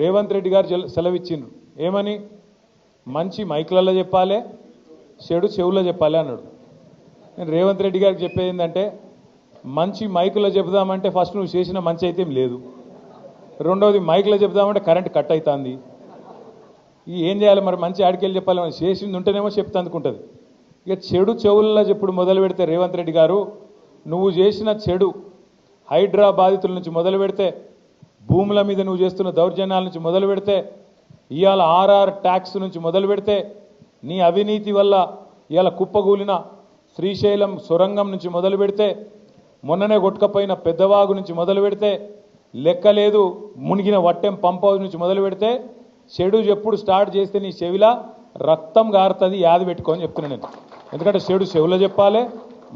రేవంత్ రెడ్డి గారు సెలవిచ్చిండ్రు. ఏమని? మంచి మైకులలో చెప్పాలి చెడు చెవుల్లో చెప్పాలి అన్నాడు. నేను రేవంత్ రెడ్డి గారికి చెప్పేది ఏంటంటే మంచి మైకులో చెబుదామంటే ఫస్ట్ నువ్వు చేసిన మంచి అయితే లేదు. రెండవది మైకులో చెబుదామంటే కరెంట్ కట్ అవుతుంది ఈ ఏం చేయాలి మరి? మంచి ఆడికెళ్ళి చెప్పాలి. మనం చేసింది ఉంటేనేమో చెప్తా అందుకుంటుంది ఇక చెడు చెవుల్లో చెప్పుడు మొదలు పెడితే రేవంత్ రెడ్డి గారు నువ్వు చేసిన చెడు హైడ్రా బాధితుల నుంచి మొదలు పెడితే భూముల మీద నువ్వు చేస్తున్న దౌర్జన్యాల నుంచి మొదలు పెడితే ఇవాళ ఆర్ఆర్ ట్యాక్స్ నుంచి మొదలు పెడితే నీ అవినీతి వల్ల ఇవాళ కుప్పగూలిన శ్రీశైలం సొరంగం నుంచి మొదలు పెడితే మొన్ననే కొట్టుకపోయిన పెద్దవాగు నుంచి మొదలు పెడితే లెక్కలేదు మునిగిన వట్టెం పంప్ హౌస్ నుంచి మొదలు పెడితే చెడు ఎప్పుడు స్టార్ట్ చేస్తే నీ చెవిలా రక్తం గారుతుంది యాది పెట్టుకోని చెప్తున్నాను నేను. ఎందుకంటే చెడు చెవులో చెప్పాలి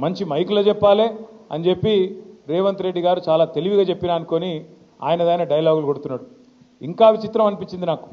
మంచి మైకులో చెప్పాలి అని చెప్పి రేవంత్ రెడ్డి గారు చాలా తెలివిగా చెప్పిన అనుకొని ఆయనదైన డైలాగులు కొడుతున్నాడు. ఇంకా విచిత్రం అనిపించింది నాకు.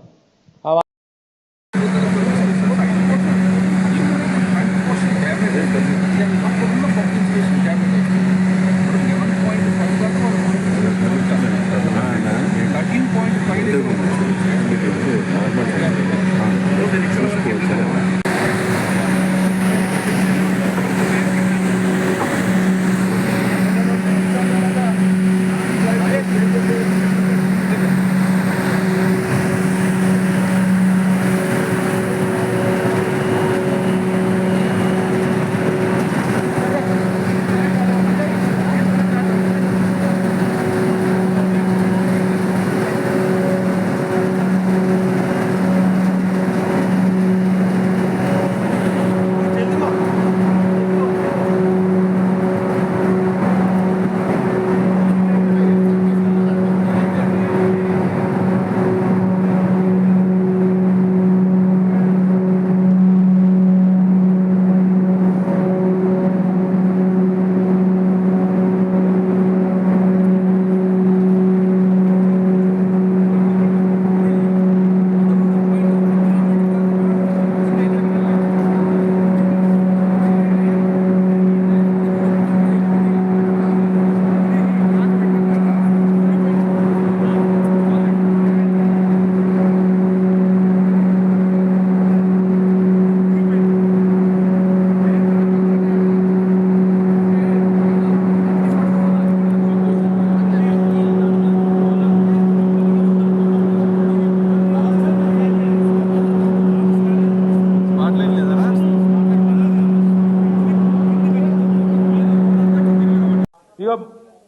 ఇక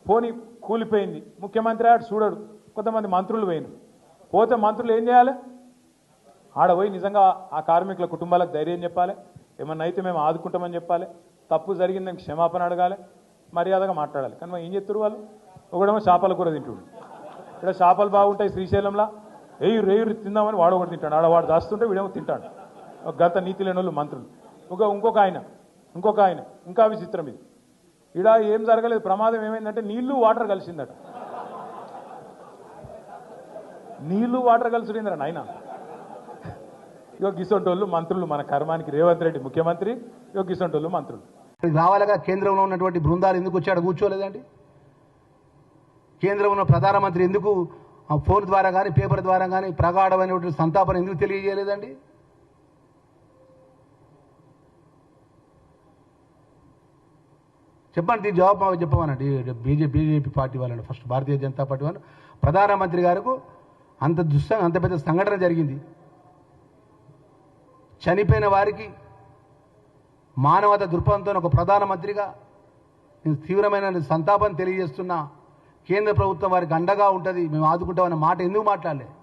పోని కూలిపోయింది. ముఖ్యమంత్రి ఆడు చూడడు. కొంతమంది మంత్రులు పోయినారు పోతే మంత్రులు ఏం చేయాలి? ఆడ పోయి నిజంగా ఆ కార్మికుల కుటుంబాలకు ధైర్యం చెప్పాలి. ఏమన్నా అయితే మేము ఆదుకుంటామని చెప్పాలి. తప్పు జరిగిందని క్షమాపణ అడగాలి. మర్యాదగా మాట్లాడాలి. కానీ ఏం చెప్తారు వాళ్ళు? ఒకడేమో చేపల కూర తింటుడు. ఇక్కడ చేపలు బాగుంటాయి శ్రీశైలంలో. ఎయ్యి రేయు తిందామని వాడు ఒకటి తింటాడు. ఆడ వాడు దాస్తుంటే వీడేమో తింటాడు. ఒక గత నీతి లేని వాళ్ళు మంత్రులు. ఒక ఇంకొక ఆయన. ఇంకొక ఆయన. ఇంకా విచిత్రం ఇది. ఇడ ఏం జరగలేదు ప్రమాదం ఏమైందంటే నీళ్ళు వాటర్ కలిసిందట. నీళ్ళు వాటర్ కలిసిందిరా నాయన. ఇగో గిసొంటోళ్ళు మంత్రులు మన కర్మానికి రేవంత్ రెడ్డి ముఖ్యమంత్రి ఇగో గిసొంటోళ్ళు మంత్రులు. రావాలగా కేంద్రంలో ఉన్నటువంటి బృందాలు ఎందుకు వచ్చాడు కూర్చోలేదండి? కేంద్రంలో ఉన్న ప్రధానమంత్రి ఎందుకు ఆ ఫోన్ ద్వారా కానీ పేపర్ ద్వారా కానీ ప్రగాఢమైనటువంటి సంతాపం ఎందుకు తెలియజేయలేదండి? చెప్పండి దీని జవాబు చెప్పమనండి. బీజేపీ బీజేపీ పార్టీ వాళ్ళని ఫస్ట్ భారతీయ జనతా పార్టీ వాళ్ళు. ప్రధానమంత్రి గారికి అంత దుస్స అంత పెద్ద సంఘటన జరిగింది. చనిపోయిన వారికి మానవత దృక్పథంతో ఒక ప్రధానమంత్రిగా నేను తీవ్రమైన సంతాపం తెలియజేస్తున్నా. కేంద్ర ప్రభుత్వం వారికి అండగా ఉంటుంది. మేము ఆదుకుంటామన్న మాట ఎందుకు మాట్లాడలేదు